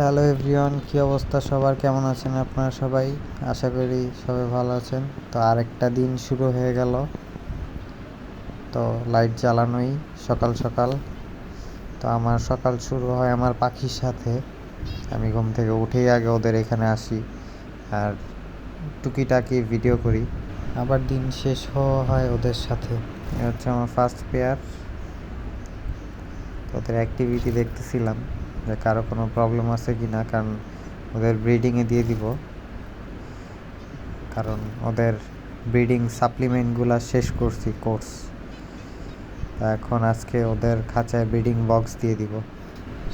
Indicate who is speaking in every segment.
Speaker 1: Hello everyone, কী অবস্থা? সবার কেমন আছেন আপনারা সবাই? আশা করি সবাই ভালো আছেন। তো আরেকটা দিন শুরু হয়ে গেল। তো লাইট জ্বালানোই সকাল সকাল। তো আমার সকাল শুরু হয় আমার পাখির সাথে। আমি ঘুম থেকে উঠেই আগে ওদের এখানে আসি আর টুকিটাকি ভিডিও করি। আবার দিন শেষ হওয়া হয় ওদের সাথে। এ হচ্ছে আমার ফার্স্ট পেয়ার ওদের অ্যাক্টিভিটি দেখতেছিলাম। যে কারও কোনো প্রবলেম আছে কি না কারণ ওদের ব্রিডিংয়ে দিয়ে দিব। কারণ ওদের ব্রিডিং সাপ্লিমেন্টগুলো শেষ করছি কোর্স এখন আজকে ওদের খাঁচায় ব্রিডিং বক্স দিয়ে দিব।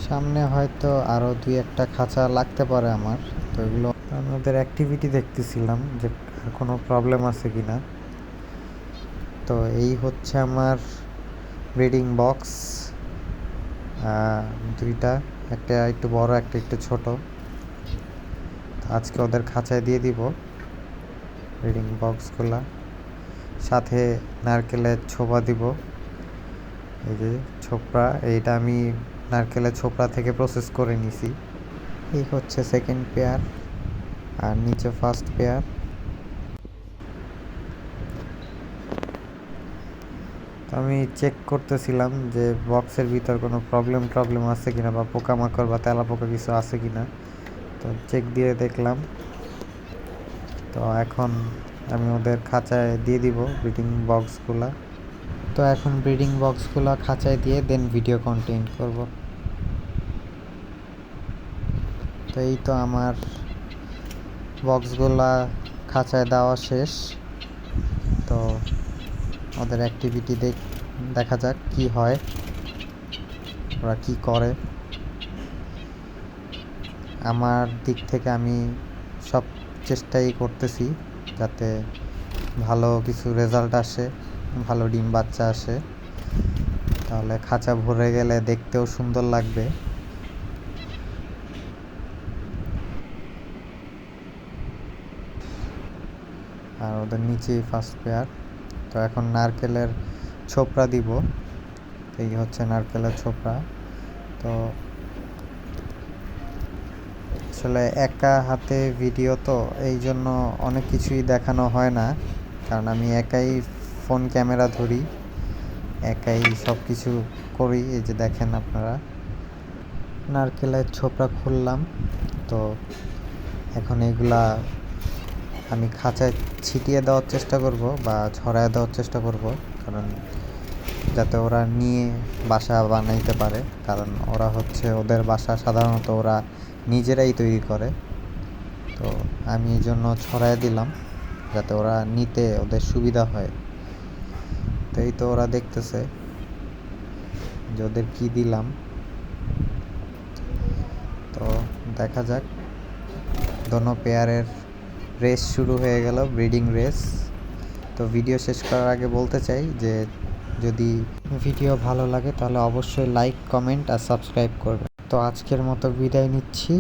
Speaker 1: সামনে হয়তো আরও দুই একটা খাঁচা লাগতে পারে আমার, তো এগুলো ওদের অ্যাক্টিভিটি দেখতেছিলাম যে কোনো প্রবলেম আছে কি না তো এই হচ্ছে আমার ব্রিডিং বক্স দুইটা, একটা একটু বড়, একটা একটু ছোট। আজকে ওদের খাঁচায় দিয়ে দিব ব্রিডিং বক্সগুলা সাথে নারকেলের ছোপা দিব। এই যে ছোপড়া এইটা আমি নারকেলের ছোপড়া থেকে প্রসেস করে নিছি। এই হচ্ছে সেকেন্ড পেয়ার আর নিচে ফার্স্ট পেয়ার আমি চেক করতেছিলাম যে বক্সের ভিতর কোনো প্রবলেম টবলেম আছে কিনা বা পোকামাকড় বা তেলা পোকা কিছু আছে কিনা। তো চেক দিয়ে দেখলাম। তো এখন আমি ওদের খাঁচায় দিয়ে দিব ব্রিডিং বক্সগুলা তো এখন ব্রিডিং বক্সগুলো খাঁচায় দিয়ে দেন ভিডিও কন্টেন্ট করব। তো এই তো আমার বক্সগুলা খাঁচায় দেওয়া শেষ। তো ওদের অ্যাক্টিভিটি দেখ দেখা যাক কি হয়। ওরা কি করে। আমার দিক থেকে আমি সব চেষ্টাই করতেছি যাতে ভালো কিছু রেজাল্ট আসে, ভালো ডিম বাচ্চা আসে। তাহলে খাঁচা ভরে গেলে দেখতেও সুন্দর লাগবে। আর ওদের নিচেই ফার্স্ট পেয়ার তো এখন নারকেলের ছোপড়া দিব। এই হচ্ছে নারকেলের ছোপড়া তো আসলে একা হাতে ভিডিও তো, এই জন্য অনেক কিছুই দেখানো হয় না। কারণ আমি একাই ফোন, ক্যামেরা ধরি, একাই সব কিছু করি। এই যে দেখেন আপনারা, নারকেলের ছোপড়া খুললাম। তো এখন এগুলা আমি খাঁচায় ছিটিয়ে দেওয়ার চেষ্টা করব বা ছড়ায় দেওয়ার চেষ্টা করব, কারণ যাতে ওরা নিয়ে বাসা বানাইতে পারে, কারণ ওরা হচ্ছে ওদের বাসা সাধারণত ওরা নিজেরাই তৈরি করে। তো আমি এই জন্য ছড়ায় দিলাম, যাতে ওরা নিতে ওদের সুবিধা হয়। তো এই তো ওরা দেখতেছে যে ওদের কী দিলাম। তো দেখা যাক, দোনো পেয়ারের রেস শুরু হয়ে গেল ব্রিডিং রেস তো ভিডিও শেষ করার আগে বলতে চাই যে, যদি ভিডিও ভালো লাগে তাহলে অবশ্যই লাইক কমেন্ট আর সাবস্ক্রাইব করবে তো আজকের মতো বিদায় নিচ্ছি।